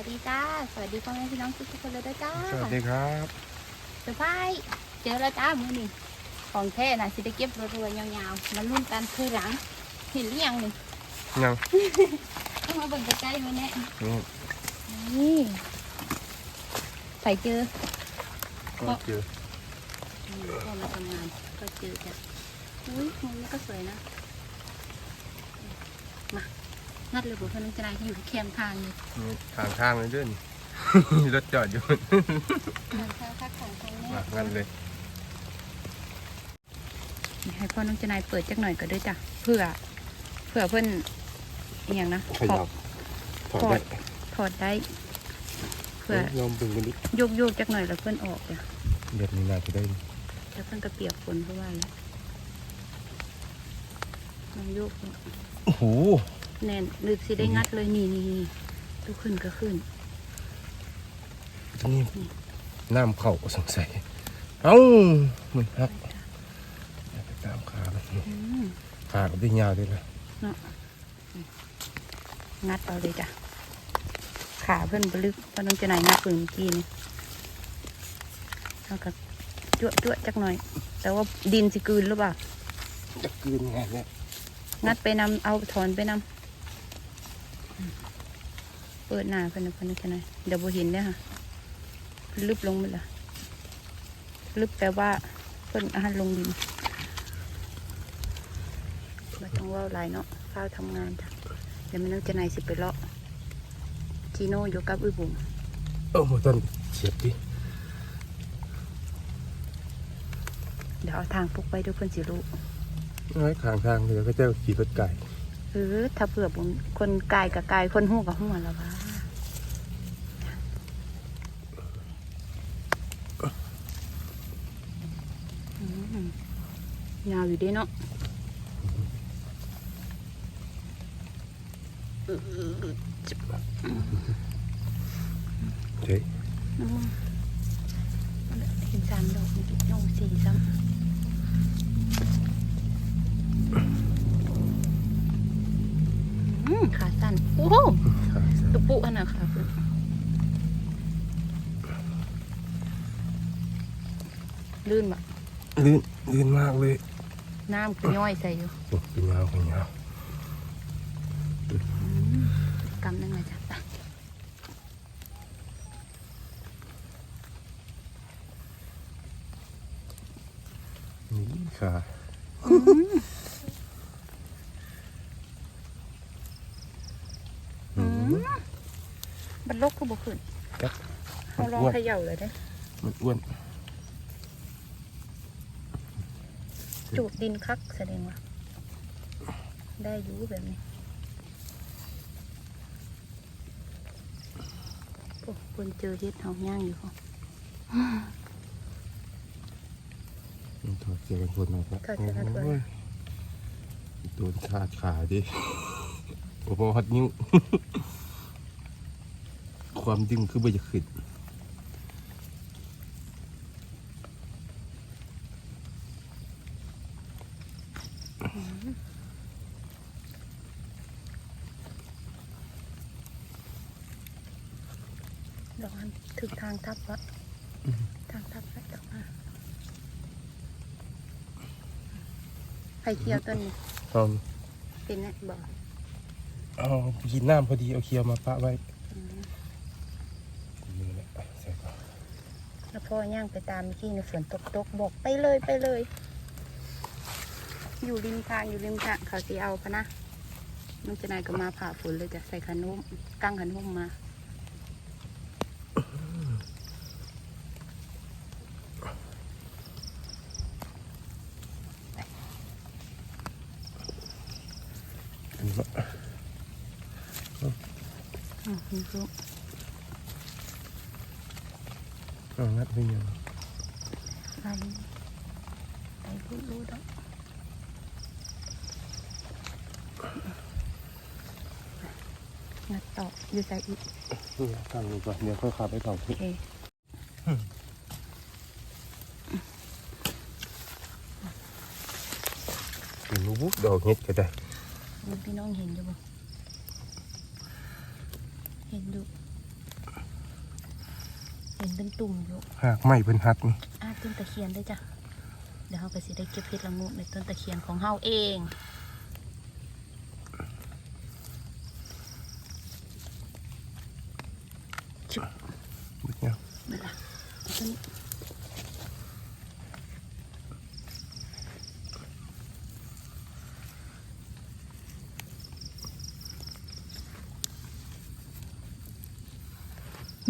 วัสดีจ้า สวัสดีพ่อแม่พี่น้องทุกๆคนเลยด้วยจ้าสวัสดีครับเซอร์ไพรส์เจอแล้วจ้ามือนี่ของแท้น่ะสิได้เก็บรัวๆยาวๆมาลุ้นกันคือหลังเห็นหรือยังนี่ยังต้องมาเบิ่งใกล้ๆมาแน่นี่นี่ใส่เจอก็เจออืมพอมาทำงานก็เจอจ้ะอุ้ยมุมนี้ก็สวยนะมา งัดเลยบุพนังจนายที่อยู่ที่แคมป์ทางนี่นี่ทางทางเลยเด้วยรถจอดอยู่มันค่าค่าของทางแน่มางั้นเลย ให้พ่อน้องจนายเปิดจักหน่อยก็ด้วยจ้ะเพื่อ เพื่อเพื่อนอหย่างนะขยับถอดได้ถอดได้ เพื่อลองดึงกันดิโยกโยกๆจักหน่อยแล้วเพื่อนออกจ้ะเด็ดนี่น่าจะได้แล้วเพื่อนก็เปียกฝนเพราะว่าอะไรลองโยกดู โอ้โห แน่นหรือสิได้งัดเลยนี่นี่นี่ลุกขึ้นก็ขึ้นนี่น้ำเข่าสงสัยเอ้ามันฮักอย่าไปตามขามันอืมขาก็ได้ยาวด้วยนะงัดเอาเลยจ้ะขาเพื่อนบลึกเพราะน้องจะนายงัดปืนเมื่อกี้นี่แล้วก็จั่วจั่วจักหน่อย แต่ว่าดินสิกลืนหรือเปล่าจะกลืนไงเนี่ยงัดไปนำเอาถอนไปนำอืม เปิดหน้าเพื่อนนะเพื่อนน้องจะนายเดี๋ยวโบเห็นเด้อค่ะลึบลงไปละลึบแปลว่าเพื่อนอาหารลงดินไม่ต้องเว่าหลายเนาะข้าวทำงานจ้ะเดี๋ยวแม่น้องจะนายสิไปเลาะจีโน่อยู่กับอุ้ยบุ๋มเออหมดต้นเฉียบดิเดี๋ยวเอาทางปุกไปดูเพื่อนสิรู้ไว้ข้างทางเลยก็จะขี่รถไก่เออถ้าเผื่อผมคนกายกับกายคนหูกับหูแล้ววะอืม ยาวอยู่เดีเนาะเจ๊อืมเห็นสามดอกนี่น้องสี่ซ้ำอืมขาสั้นโอ้โหขาสั้นตุปุอันน่ะค่ะคุณลื่นแบบลื่น ลื่นมากเลย น้ำคือย่อยใส่อยู่โอ้เป็นยาวเป็นยาวกำนั่นมาจ้ะไปนี่ขาอืมบันลกก็บ่ขึ้นจักเขาลองอ้วนเขย่าเลยได้อมันอ้วน จูบดินคักแสดงว่า ได้อยู่แบบนี้โอ้คนเจอเฮ็ดเอาย่างอยู่ค่ะมันถอดเสื้อกันฝนออกแล้วถอดเสื้อกันฝนโอ้ยโดนขาดขาดิโอ้โหหัดนิ้ว ความดึงคือบ่จะขึ้น ดอกอันถึงทางทับวะทางทับแล้วดอกมาไผ่เคียวต้นนี้เอาเป็นไงบอกเอากินน้ำพอดีเอาเคียวมาปะไว้อืมนี่แหละใส่ก่อนแล้วพ่อย่างไปตามเมื่อกี้ในฝนตกตกๆบอกไปเลยไปเลย อยู่ริมทางอยู่ริมทางเขาสีเอาพะนะมันจะนายก็มาผ่าฝนเลยจะใส่ขนมกั้งขนมมา อันนี้ก็อืมนี่ลูกเอางัดไปยังอะไรไปรู้รู้ดอกงัดต่ออยู่ใส่อีกนี่ทำนี้ก่อนเดี๋ยวค่อยขับไปต่อโอที่เครู้บุ๊ดอกเห็ดก็ได้ ดูพี่น้องเห็นอยู่บ่เห็นดูเห็นเป็นตุ่มอยู่หากไม่เป็นฮัดนี่อาต้นตะเคียนได้จ้ะเดี๋ยวเขาไปสิได้เก็บเพชรละงูในต้นตะเคียนของเฮาเอง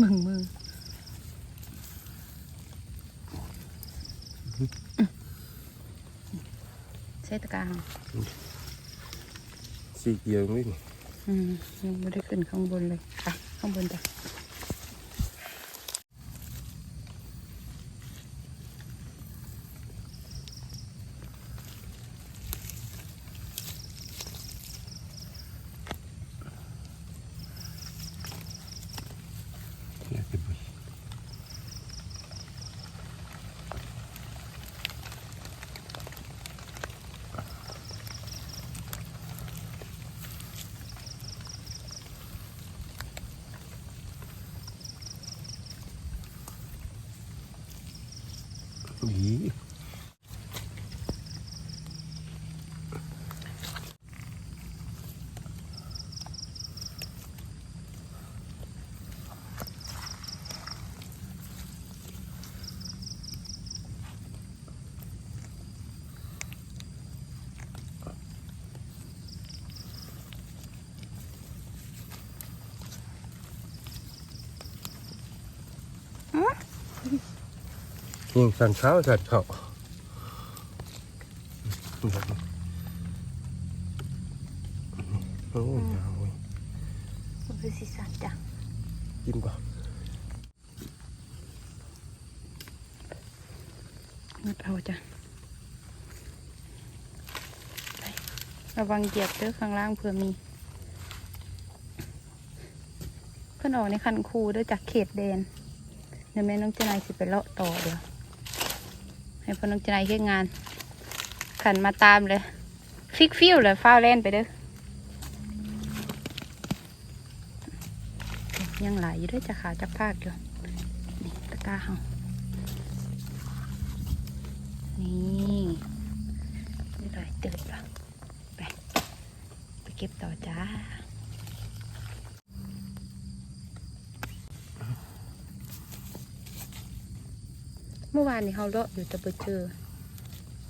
มึงมือใช้ตะกร้าเหรอสีเกียวนี่นี่อืมยังไม่ได้ขึ้นข้างบนเลยไปข้างบนจ้ะ ดี ยิงสันเช้าสันเขาโอ้ยยาวเว้ยมันคือสีสันจ้ะกินก่อนงัดเอาจ้ะไประวังเหยียบเด้อข้างล่างเผื่อมี เพื่อนออกในคันคูเด้วยจากเขตแดนเดี๋ยวแม่น้องเจนายสิไปเลาะต่อเดี๋ยว ให้พ่อน้องเจนายเฮ็ดงาน ขันมาตามเลยฟิกฟิวเลยฟ้าวแล่นไปเด้อยังหลายอยู่ด้วยจะขาจับภาคอยู่นี่ตะกร้าเฮานี่นี่หลายเติบละไป ไปเก็บต่อจ้า มื่อวานนี้เขาเลาะอยู่แต่ไปเจอ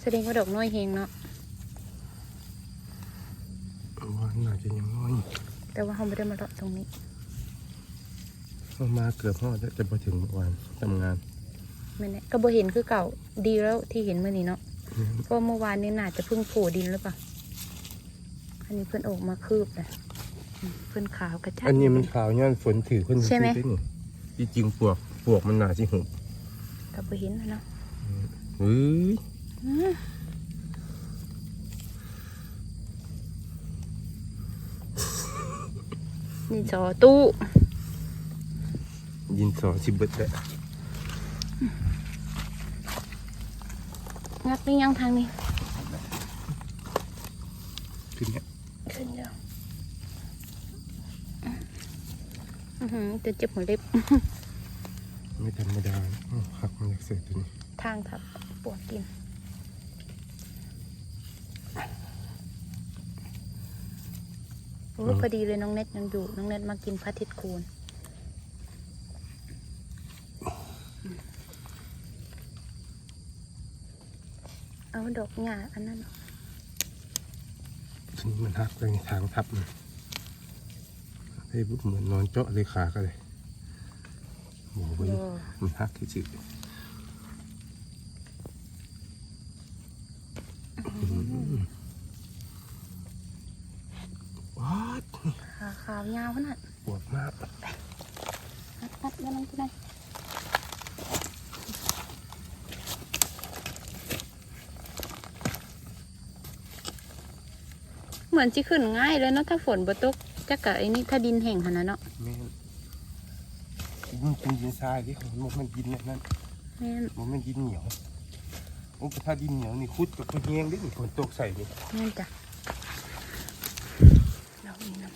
แสดงว่าดอกน้อยเฮงเนาะว่าน่าจะยังน้อย แต่ว่าเขาไม่ได้มาเลาะตรงนี้เอามาเกือบห้อดแล้วจะไปถึงเมื่อวานทำงานไม่แน่ก็บ่เห็นคือเก่าดีแล้วที่เห็นเมื่อนี้เนาะอืมเพราะเมื่อวานนี้น่าจะเพิ่งโผล่ดินหรือเปล่าอันนี้เพิ่นออกมาคืบเลยอืมเพิ่นขาวกระจายอันนี้มันขาวย้อนฝนถือคนใช่ไหมซื้อด้นี่ที่จริงปวกปวกมันหนาสิหุบ ก็บ่เห็นนะเนาะเฮ้ยอืมนี่จอตู้ยินสอสิบเบิดแล้วงัดนี่ยังทางนี้ ขึ้นเนี่ยขึ้นแล้วอือหือจะเจ็บหัวเล็บ ไม่ธรรมดานะอ้าวหักมันอยากเสียตัวนี้ทางทับปวดกิน โอ้ยพอดีเลยน้องเน็ตยังอยู่ น้องเน็ตมากินพระอาทิตย์คูณเอาดอกหญ้าอันนั้นออกทีนี้มันหักไปในทางทับมันให้บุกเหมือนนอนเจาะเลยขาก็เลย โอ้โหโอ้มันหักที่สุดว้าดขาขาวยาวขนาดปวดมากนัดนัดแล้วน้องที่ไหนเหมือนจะขึ้นง่ายเลยเนาะถ้าฝนบ่ตกจักกะไอ้นี่ถ้าดินแห้งขนาดเนาะแม่นมัน เป็นดินทรายที่ของมันมันดินนั่นแม่นมันมันดินเหนียวโอ้ถ้าดินเหนียวนี่คุดกับพวแห้งได้นีฝนตกใส่เลยนั่นจ้ะเราอีกนะ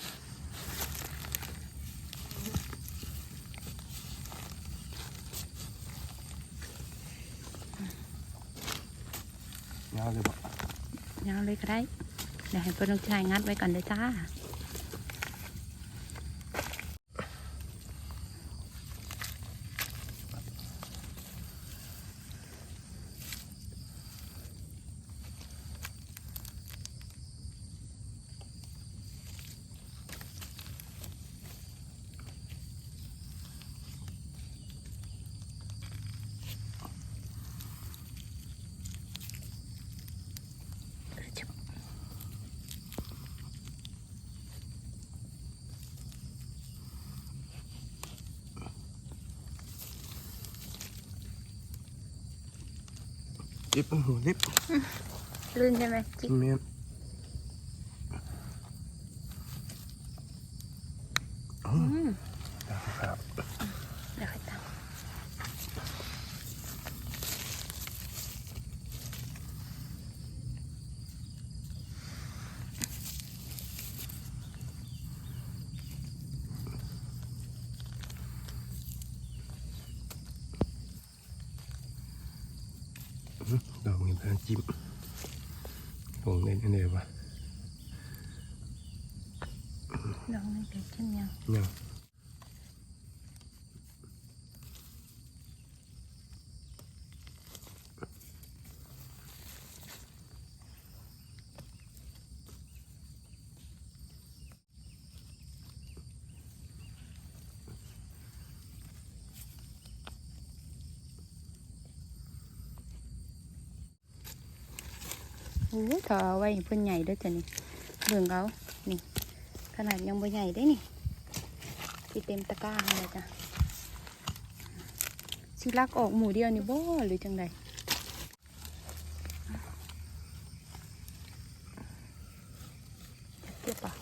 ยาวเลยบ่ยาวเลยก็ได้เดี๋ยวให้เพื่อนลูกชายงัดไว้ก่อนเลยจ้า เจ็บมันหัวเล็บลื่นใช่ไหมจิก แม่นอ้าว อืม ครับ เดี๋ยวค่อยตาม ดอกนี้เพิ่น จิ้มลงในอันเดียววะลองให้เป็นขึ้นยังยัง โอ้ถอไว้เพื่อนใหญ่ด้วยจ้ะนี่เบิ่งเขานี่ ขนาดยังบ่ใหญ่ได้นี่ที่เต็มตะกร้าเลยจ้ะสิลักออกหมูเดียวนี่บ่หรือจังใดเก็บปะ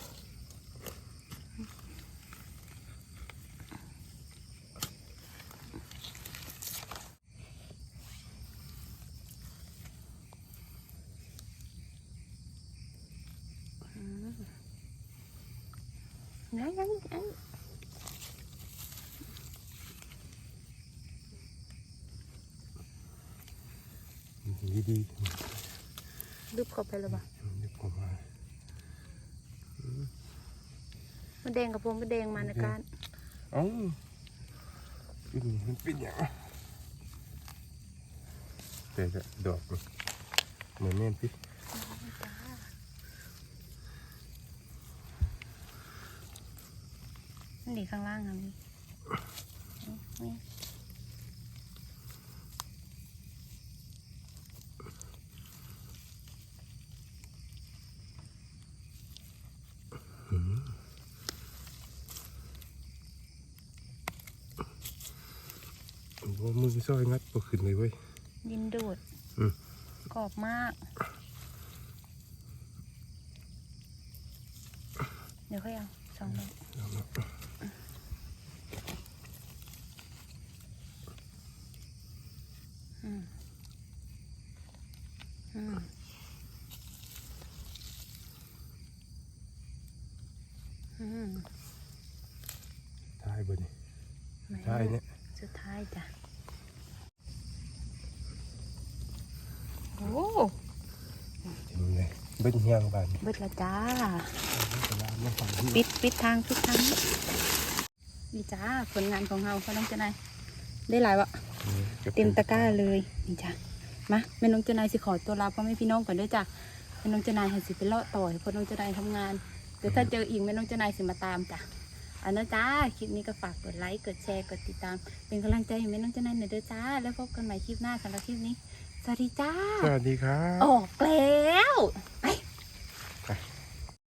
ยังยังยังดีดีดึบเข้าไปแล้วปะๆนึกผมมามันแดงกับผมมันแดงมาในการเอ้าเป็นมันเป็นอย่างแต่ละดอกมันเหมือนแม่นพี่ มันดีข้างล่างอะมีนี่ว่ามือซอยงัดตัวขึ้นเลยเว้ยดินดูดอืมกรอบมาก เดี๋ยวค่อยเอาสองดอกอืมอืมอืม ท้ายบนนี่แม่ท้ายเนี่ยสุดท้ายจ้ะ โอ้เห็นเลยเบิ้ลเฮียงบานเบิดละจ้าเวลามาฝั่งที่ปิดปิดทางปิดทาง นี่จ้าผลงานของเราพ่อน้องเจนายได้หลายวะเต็มตะกร้าเลย นี่จ้า มาแม่น้องเจนายสิขอตัวลาพ่อแม่พี่น้องก่อนเด้วยจ้ะแม่น้องเจนายให้สิไปเลาะต่อให้พ่อน้องเจนายทำงานเดี๋ยวถ้าเจออีกแม่น้องเจนายสิมาตามจ้ะอันนั้นจ้าคลิปนี้ก็ฝากกดไลค์กดแชร์กดติดตาม เป็นกำลังใจให้แม่น้องเจนายหน่อยเด้อจ้า แล้วพบกันใหม่คลิปหน้าสำหรับคลิปนี้สวัสดีจ้าสวัสดีครับออกแล้วส